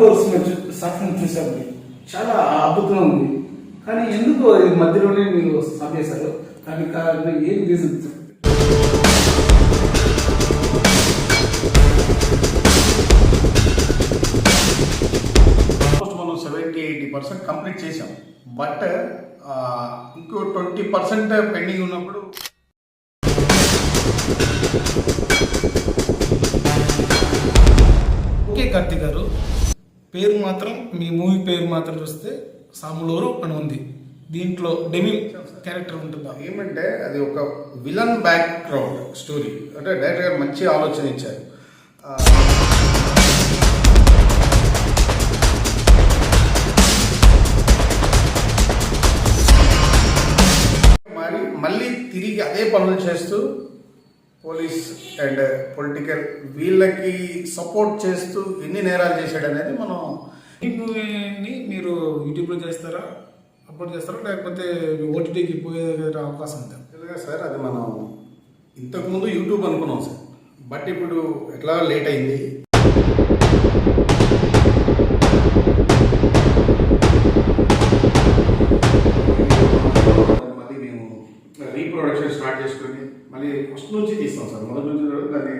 సాంగ్లో సాక్ష్యం చూసారు చాలా అద్భుతంగా ఉంది. కానీ ఎందుకు అది మధ్యలోనే మీరు స్టాప్ చేశారు. కానీ కారణం ఏం reason seventy eighty percent complete చేసాం బట్ ఇంకో ట్వంటీ పర్సెంట్ పెండింగ్ ఉన్నప్పుడు ఓకే కార్తీక్ గారు పేరు మాత్రం మీ మూవీ పేరు మాత్రం చూస్తే సాములూరు అని ఉంది. దీంట్లో డెమి క్యారెక్టర్ ఉంటుందా? ఏమంటే అది ఒక విలన్ బ్యాక్ గ్రౌండ్ స్టోరీ. అంటే డైరెక్టర్ గారు మంచి ఆలోచన ఇచ్చారు. మరి మళ్ళీ తిరిగి అదే పనులు చేస్తూ పోలీస్ అండ్ పొలిటికల్ వీళ్ళకి సపోర్ట్ చేస్తూ ఎన్ని నేరాలు చేశాడు అనేది మనం ఈ మూవీని మీరు యూట్యూబ్లో చేస్తారా? అప్లోడ్ చేస్తారా? లేకపోతే ఓటీటీకి పోయే అవకాశం ఉందా? సార్ అది మనం ఇంతకుముందు యూట్యూబ్ అనుకున్నాం సార్. బట్ ఇప్పుడు ఎట్లా లేట్ అయింది? స్టార్ట్ మళ్ళీ ఫస్ట్ నుంచి తీస్తాం సార్. మొదటి నుంచి దాన్ని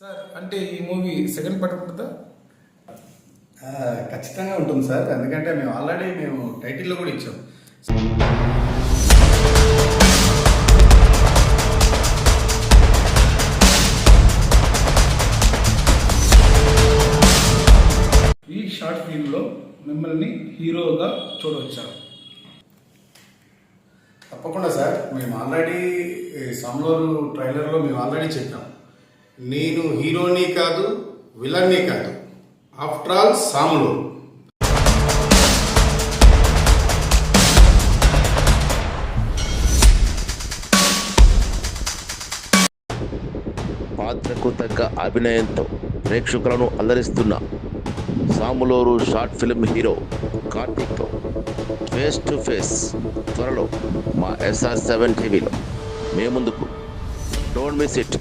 సార్ అంటే ఈ మూవీ సెకండ్ పార్ట్ ఉంటుందా? ఖచ్చితంగా ఉంటుంది సార్. ఎందుకంటే మేము ఆల్రెడీ మేము టైటిల్లో కూడా ఇచ్చాం. ఈ షార్ట్ ఫిల్మ్లో మిమ్మల్ని హీరోగా చూడవచ్చా. తప్పకుండా సార్. మేము ఆల్రెడీ సమ్లోరు ట్రైలర్లో మేము ఆల్రెడీ చెప్పాం. నేను హీరోని కాదు విలన్ని కాదు. ఆఫ్టర్ ఆల్ సాములు పాత్రకు తగ్గ అభినయంతో ప్రేక్షకులను అల్లరిస్తున్న సాములూరు షార్ట్ ఫిల్మ్ హీరో కార్తీక్తో ఫేస్ టు ఫేస్ త్వరలో మా ఎస్ఆర్ సెవెన్ టీవీలో మే ముందుకు. Don't miss it